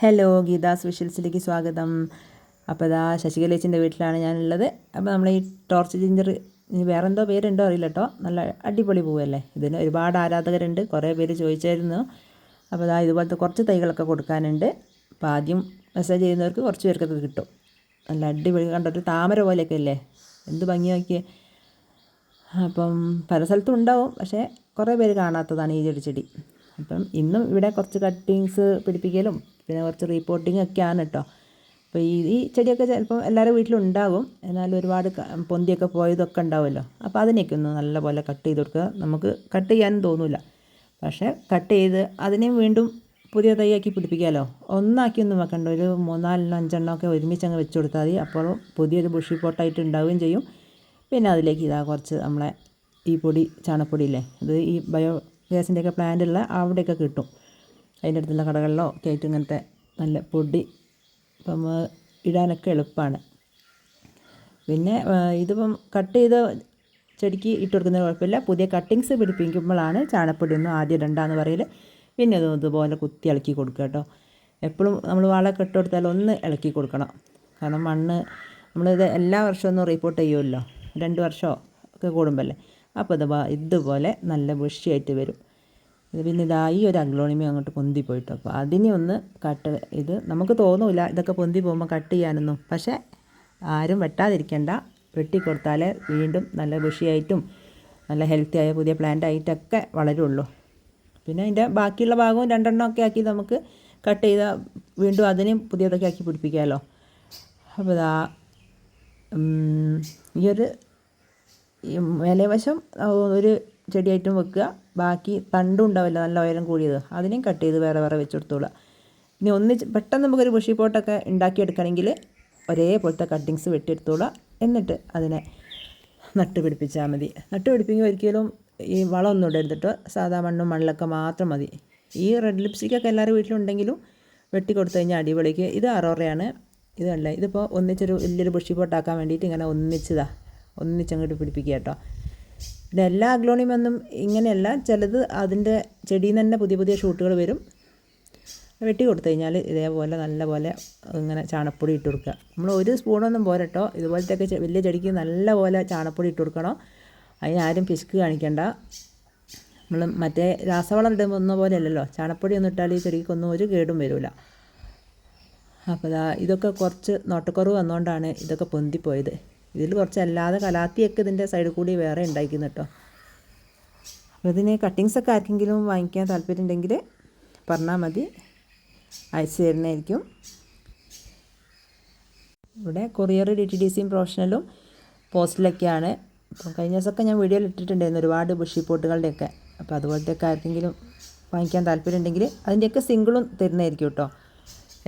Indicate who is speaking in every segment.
Speaker 1: Hello Geetha's സ്പെഷ്യൽസിലേക്ക് സ്വാഗതം. അപ്പോൾ ഇതാ ശശികലേച്ചിന്റെ വീട്ടിലാണ് ഞാനുള്ളത്. അപ്പോൾ നമ്മൾ ഈ ടോർച്ച് ജിഞ്ചർ വേറെ എന്തോ പേരുണ്ടോ അറിയില്ല കേട്ടോ നല്ല അടിപൊളി പൂവല്ലേ? ഇതിന് ഒരുപാട് ആരാധകരുണ്ട്. കുറേ പേര് ചോദിച്ചായിരുന്നു. അപ്പോൾ ഇതാ ഇതുപോലത്തെ കുറച്ച് തൈകളൊക്കെ കൊടുക്കാനുണ്ട്. അപ്പോൾ ആദ്യം മെസ്സേജ് ചെയ്യുന്നവർക്ക് കുറച്ച് പേർക്കൊക്കെ കിട്ടും. നല്ല അടിപൊളി. കണ്ടൊരു താമര പോലെയൊക്കെ അല്ലേ? എന്ത് ഭംഗി നോക്കിയേ. അപ്പം പല സ്ഥലത്തും ഉണ്ടാവും. പക്ഷേ കുറേ പേര് കാണാത്തതാണ് ഈ ചെടി ചെടി അപ്പം ഇന്നും ഇവിടെ കുറച്ച് കട്ടിങ്സ് പിടിപ്പിക്കലും പിന്നെ കുറച്ച് റീപ്പോർട്ടിങ് ഒക്കെയാണ് കേട്ടോ അപ്പോൾ ഈ ഈ ചെടിയൊക്കെ ചിലപ്പോൾ എല്ലാവരുടെ വീട്ടിലുണ്ടാകും. എന്നാലും ഒരുപാട് പൊന്തിയൊക്കെ പോയതൊക്കെ ഉണ്ടാവുമല്ലോ. അപ്പോൾ അതിനെയൊക്കെ ഒന്ന് നല്ലപോലെ കട്ട് ചെയ്ത് കൊടുക്കുക. നമുക്ക് കട്ട് ചെയ്യാനും തോന്നില്ല പക്ഷേ കട്ട് ചെയ്ത് അതിനെയും വീണ്ടും പുതിയ തൈയാക്കി പിടിപ്പിക്കാമല്ലോ ഒന്നാക്കി ഒന്നും വെക്കണ്ട. ഒരു മൂന്നാലെണ്ണം അഞ്ചെണ്ണം ഒക്കെ ഒരുമിച്ച് അങ്ങ് വെച്ച് കൊടുത്താൽ മതി. അപ്പോൾ പുതിയൊരു ബുഷി പോട്ടായിട്ട് ഉണ്ടാവുകയും ചെയ്യും. പിന്നെ അതിലേക്ക് ഇതാ കുറച്ച് നമ്മളെ ഈ പൊടി ചാണപ്പൊടിയില്ലേ ഇത് ഈ ബയോ ഗ്യാസിന്റെയൊക്കെ പ്ലാന്റുള്ള അവിടെയൊക്കെ കിട്ടും. അതിന്റെ അടുത്തുള്ള കടകളിലോ ഒക്കെ ഇങ്ങനത്തെ നല്ല പൊടി ഇപ്പം ഇടാനൊക്കെ എളുപ്പമാണ്. പിന്നെ ഇതിപ്പം കട്ട് ചെയ്ത ചെടിക്ക് ഇട്ട് കൊടുക്കുന്നത് കുഴപ്പമില്ല. പുതിയ കട്ടിങ്സ് പിടിപ്പിക്കുമ്പോഴാണ് ചാണപ്പൊടി ഒന്നും ആദ്യം ഇടണ്ടെന്ന് പറയൽ പിന്നെ അത് ഇതുപോലെ കുത്തി ഇളക്കി കൊടുക്കുക കേട്ടോ. എപ്പോഴും നമ്മൾ വളമൊക്കെ ഇട്ട് കൊടുത്താൽ ഒന്ന് ഇളക്കി കൊടുക്കണം. കാരണം മണ്ണ് നമ്മളിത് എല്ലാ വർഷവും ഒന്നും റിപ്പോർട്ട് ചെയ്യുമല്ലോ. രണ്ട് വർഷമോ ഒക്കെ കൂടുമ്പല്ലേ. അപ്പോൾ ഇത് ഇതുപോലെ നല്ല ബുഷിയായിട്ട് വരും. ഇത് പിന്നെ ഇതാ ഈ ഒരു അഗ്ലോണിമി അങ്ങോട്ട് പൊന്തി പോയിട്ട് അപ്പോൾ അതിനെ ഒന്ന് കട്ട് ഇത് നമുക്ക് തോന്നൂല ഇതൊക്കെ പൊന്തി പോകുമ്പോൾ കട്ട് ചെയ്യാനൊന്നും. പക്ഷേ ആരും വെട്ടാതിരിക്കണ്ട. വെട്ടിക്കൊടുത്താലേ വീണ്ടും നല്ല ബുഷിയായിട്ടും നല്ല ഹെൽത്തി ആയ പുതിയ പ്ലാന്റ് ആയിട്ടൊക്കെ വളരുള്ളൂ. പിന്നെ അതിന്റെ ബാക്കിയുള്ള ഭാഗവും രണ്ടെണ്ണം ഒക്കെ ആക്കി നമുക്ക് കട്ട് ചെയ്ത വീണ്ടും അതിനെയും പുതിയതൊക്കെ ആക്കി പിടിപ്പിക്കാമല്ലോ അപ്പോൾ ഇതാ ഈ ഒരു ആ, ഒരു ചെടിയായിട്ടും വെക്കുക. ബാക്കി തണ്ടും ഉണ്ടാവില്ല നല്ല ഉയരം കൂടിയത്. അതിനെയും കട്ട് ചെയ്ത് വേറെ വേറെ വെച്ച് ഇനി ഒന്നിച്ച് പെട്ടെന്ന് നമുക്കൊരു ബുഷി പോട്ടൊക്കെ ഉണ്ടാക്കിയെടുക്കണമെങ്കിൽ ഒരേപോലത്തെ കട്ടിങ്സ് വെട്ടിയെടുത്തോളുക. എന്നിട്ട് അതിനെ നട്ട് പിടിപ്പിച്ചാൽ മതി. നട്ട് പിടിപ്പിക്കുമ്പോൾ ഒരിക്കലും ഈ വളമൊന്നും ഇവിടെ കേട്ടോ. സാധാ മണ്ണും മണ്ണിലൊക്കെ മാത്രം മതി. ഈ റെഡ് ലിപ്സ്റ്റിക്കൊക്കെ എല്ലാവരും വീട്ടിലുണ്ടെങ്കിലും വെട്ടി കൊടുത്തു കഴിഞ്ഞാൽ അടിപൊളിക്ക്. ഇത് അറോറയാണ്. ഇതല്ല ഇതിപ്പോൾ ഒന്നിച്ചൊരു വലിയൊരു ബുഷി പോട്ടാക്കാൻ വേണ്ടിയിട്ട് ഇങ്ങനെ ഒന്നിച്ചതാ. ഒന്നിച്ചങ്ങോട്ട് പിടിപ്പിക്കുക കേട്ടോ. പിന്നെ എല്ലാ അഗ്ലോണിയൊന്നും ഇങ്ങനെയല്ല ചിലത് അതിന്റെ ചെടിയിൽ തന്നെ പുതിയ പുതിയ ഷൂട്ടുകൾ വരും. വെട്ടി കൊടുത്തു കഴിഞ്ഞാൽ ഇതേപോലെ നല്ല പോലെ ഇങ്ങനെ ചാണപ്പൊടി ഇട്ട് കൊടുക്കുക. നമ്മൾ ഒരു സ്പൂണൊന്നും പോരട്ടോ ഇതുപോലത്തെ ഒക്കെ വലിയ ചെടിക്ക് നല്ല പോലെ ചാണപ്പൊടി ഇട്ട് കൊടുക്കണം. അതിനാരും പിശുക്ക് കാണിക്കണ്ട. നമ്മൾ മറ്റേ രാസവളം ഇടുമ്പോൾ ഒന്നും പോലെ അല്ലല്ലോ. ചാണപ്പൊടി ഒന്നും ഇട്ടാൽ ഈ ചെടിക്കൊന്നും ഒരു കേടും വരില്ല അപ്പോൾ ഇതൊക്കെ കുറച്ച് നോട്ടക്കുറവ് വന്നുകൊണ്ടാണ് ഇതൊക്കെ പൊന്തിപ്പോയത്. ഇതിൽ കുറച്ച് അല്ലാതെ കലാത്തിയൊക്കെ ഇതിന്റെ സൈഡിൽ കൂടി വേറെ ഉണ്ടായിരിക്കുന്നു കേട്ടോ അപ്പോൾ ഇതിന് കട്ടിങ്സൊക്കെ ആർക്കെങ്കിലും വാങ്ങിക്കാൻ താല്പര്യം ഉണ്ടെങ്കിൽ പറഞ്ഞാൽ മതി. അയച്ചു തരുന്നതായിരിക്കും. ഇവിടെ കൊറിയർ ഡി ടി ഡി സിയും പ്രൊഫഷണലും പോസ്റ്റിലൊക്കെയാണ്. അപ്പം കഴിഞ്ഞ ദിവസമൊക്കെ ഞാൻ വീഡിയോയിൽ ഇട്ടിട്ടുണ്ടായിരുന്നു ഒരുപാട് ബുഷി പോട്ടുകളുടെയൊക്കെ അപ്പോൾ അതുപോലത്തെയൊക്കെ ആർക്കെങ്കിലും വാങ്ങിക്കാൻ താല്പര്യം ഉണ്ടെങ്കിൽ അതിന്റെയൊക്കെ സിംഗിളും തരുന്നതായിരിക്കും കേട്ടോ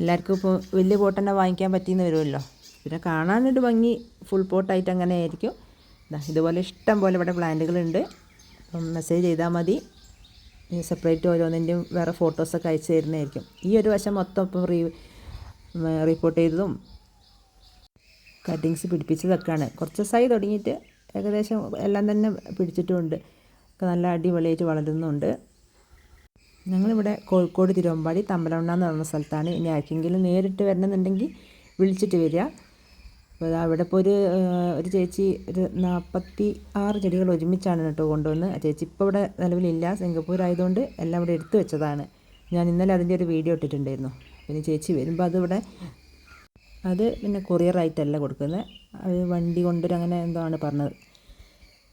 Speaker 1: എല്ലാവർക്കും ഇപ്പോൾ വലിയ പോട്ട് തന്നെ വാങ്ങിക്കാൻ പറ്റിയെന്ന് വരുമല്ലോ. പിന്നെ കാണാനൊരു ഭംഗി ഫുൾ പോട്ടായിട്ട് അങ്ങനെ ആയിരിക്കും. ഇതുപോലെ ഇഷ്ടം പോലെ ഇവിടെ പ്ലാന്റുകളുണ്ട് അപ്പം മെസ്സേജ് ചെയ്താൽ മതി. സെപ്പറേറ്റ് ഓരോന്നിന്റെയും വേറെ ഫോട്ടോസൊക്കെ അയച്ചു തരുന്നതായിരിക്കും. ഈ ഒരു വശം മൊത്തം ഇപ്പം റീ റിപ്പോർട്ട് ചെയ്തതും കട്ടിങ്സ് പിടിപ്പിച്ചതൊക്കെയാണ്. കുറച്ച് ദിവസമായി തുടങ്ങിയിട്ട് ഏകദേശം എല്ലാം തന്നെ പിടിച്ചിട്ടുമുണ്ട്. നല്ല അടിപൊളിയായിട്ട് വളരുന്നുണ്ട്. ഞങ്ങളിവിടെ കോഴിക്കോട് തിരുവമ്പാടി തമ്പലമണ്ണ എന്ന് പറയുന്ന സ്ഥലത്താണ്. ഇനി ആർക്കെങ്കിലും നേരിട്ട് വരണമെന്നുണ്ടെങ്കിൽ വിളിച്ചിട്ട് വരിക. അപ്പോൾ അവിടെ ഇപ്പോൾ ഒരു ഒരു ചേച്ചി ഒരു നാൽപ്പത്തി ആറ് ചെടികൾ ഒരുമിച്ചാണ് കേട്ടോ കൊണ്ടുവന്ന്. ആ ചേച്ചി ഇപ്പോൾ ഇവിടെ നിലവിലില്ല. സിംഗപ്പൂർ ആയതുകൊണ്ട് എല്ലാം ഇവിടെ എടുത്തു വെച്ചതാണ്. ഞാൻ ഇന്നലെ അതിന്റെ ഒരു വീഡിയോ ഇട്ടിട്ടുണ്ടായിരുന്നു. പിന്നെ ചേച്ചി വരുമ്പോൾ അതിവിടെ അത് പിന്നെ കൊറിയറായിട്ടല്ല കൊടുക്കുന്നത്. അത് വണ്ടി കൊണ്ടൊരു അങ്ങനെ എന്തോ ആണ് പറഞ്ഞത്.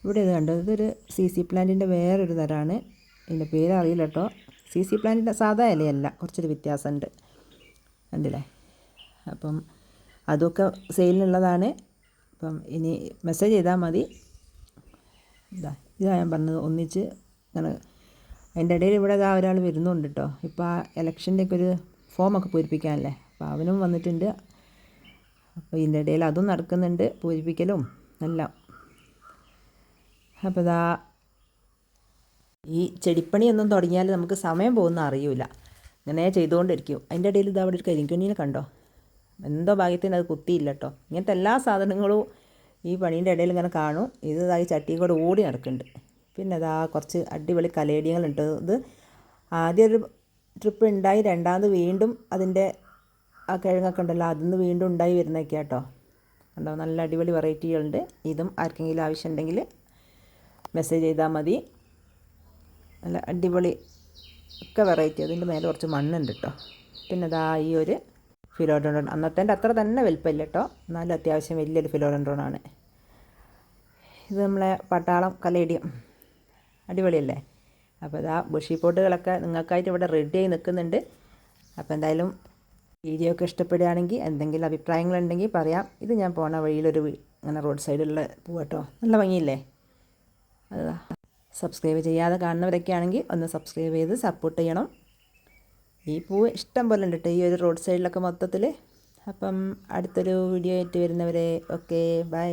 Speaker 1: ഇവിടെ ഇത് കണ്ടത് ഇതൊരു സി സി പ്ലാന്റിന്റെ വേറൊരു തരമാണ് ഇതിന്റെ പേരറിയില്ല കേട്ടോ. സി സി പ്ലാന്റിന്റെ സാധാ ഇലയല്ല. കുറച്ചൊരു വ്യത്യാസമുണ്ട്. കണ്ടില്ലേ? അപ്പം അതൊക്കെ സെയിലിനുള്ളതാണ് അപ്പം ഇനി മെസ്സേജ് ചെയ്താൽ മതി. ഇതാ ഞാൻ പറഞ്ഞത് ഒന്നിച്ച് അങ്ങനെ അതിന്റെ ഇടയിൽ ഇവിടെ ഇതാ ഒരാൾ വരുന്നുണ്ട് കേട്ടോ ഇപ്പോൾ ആ ഇലക്ഷന്റെയൊക്കെ ഒരു ഫോമൊക്കെ പൂരിപ്പിക്കാനല്ലേ? അപ്പോൾ അവനും വന്നിട്ടുണ്ട്. അപ്പോൾ ഇതിന്റെ ഇടയിൽ അതും നടക്കുന്നുണ്ട് പൂരിപ്പിക്കലും എല്ലാം. അപ്പോൾ ഇതാ ഈ ചെടിപ്പണിയൊന്നും തുടങ്ങിയാൽ നമുക്ക് സമയം പോകുന്ന അറിയൂല. ഇങ്ങനെ ചെയ്തുകൊണ്ടിരിക്കും. അതിന്റെ ഇടയിൽ ഇതാ അവിടെ ഒരു കരിങ്കുഞ്ഞിനെ കണ്ടോ? എന്തോ ഭാഗ്യത്തിന് അത് കുത്തിയില്ല കേട്ടോ ഇങ്ങനത്തെ എല്ലാ സാധനങ്ങളും ഈ പണീന്റെ ഇടയിൽ ഇങ്ങനെ കാണും. ഇത് ചട്ടിയും കൂടെ ഓടി നടക്കുന്നുണ്ട്. പിന്നെ അതാ കുറച്ച് അടിപൊളി കലേടിയങ്ങളുണ്ട് ഇത് ആദ്യ ഒരു ട്രിപ്പ് ഉണ്ടായി. രണ്ടാമത് വീണ്ടും അതിന്റെ ആ കിഴങ്ങൊക്കെ ഉണ്ടല്ലോ അതിന്ന് വീണ്ടും ഉണ്ടായി വരുന്നൊക്കെ കേട്ടോ കണ്ടോ? നല്ല അടിപൊളി വെറൈറ്റികളുണ്ട്. ഇതും ആർക്കെങ്കിലും ആവശ്യമുണ്ടെങ്കിൽ മെസ്സേജ് ചെയ്താൽ മതി. നല്ല അടിപൊളി ഒക്കെ വെറൈറ്റി. അതിന്റെ മേലെ കുറച്ച് മണ്ണുണ്ട് കേട്ടോ പിന്നെ അതാ ഈ ഒരു ഫിലോഡൻഡ്രോൺ അന്നത്തെ അത്ര തന്നെ വലിപ്പമില്ല കേട്ടോ. എന്നാലും അത്യാവശ്യം വലിയൊരു ഫിലോഡൻഡ്രോൺ ആണ് ഇത് നമ്മളെ പട്ടാളം കലേഡിയം. അടിപൊളിയല്ലേ? അപ്പോൾ ഇതാ ബുഷി പോട്ടുകളൊക്കെ നിങ്ങൾക്കായിട്ട് ഇവിടെ റെഡി ആയി നിൽക്കുന്നുണ്ട്. അപ്പോൾ എന്തായാലും വീഡിയോ ഒക്കെ ഇഷ്ടപ്പെടുകയാണെങ്കിൽ എന്തെങ്കിലും അഭിപ്രായങ്ങളുണ്ടെങ്കിൽ പറയാം. ഇത് ഞാൻ പോണ വഴിയിലൊരു ഇങ്ങനെ റോഡ് സൈഡിലുള്ള പൂവട്ടോ നല്ല ഭംഗിയില്ലേ? അതാ സബ്സ്ക്രൈബ് ചെയ്യാതെ കാണുന്നവരൊക്കെ ആണെങ്കിൽ ഒന്ന് സബ്സ്ക്രൈബ് ചെയ്ത് സപ്പോർട്ട് ചെയ്യണം. ഈ പൂവ് ഇഷ്ടം പോലെ ഉണ്ട് ഈ ഒരു റോഡ് സൈഡിലൊക്കെ മൊത്തത്തിൽ അപ്പം അടുത്തൊരു വീഡിയോ ആയിട്ട് വരുന്നവരെ ഓക്കെ ബൈ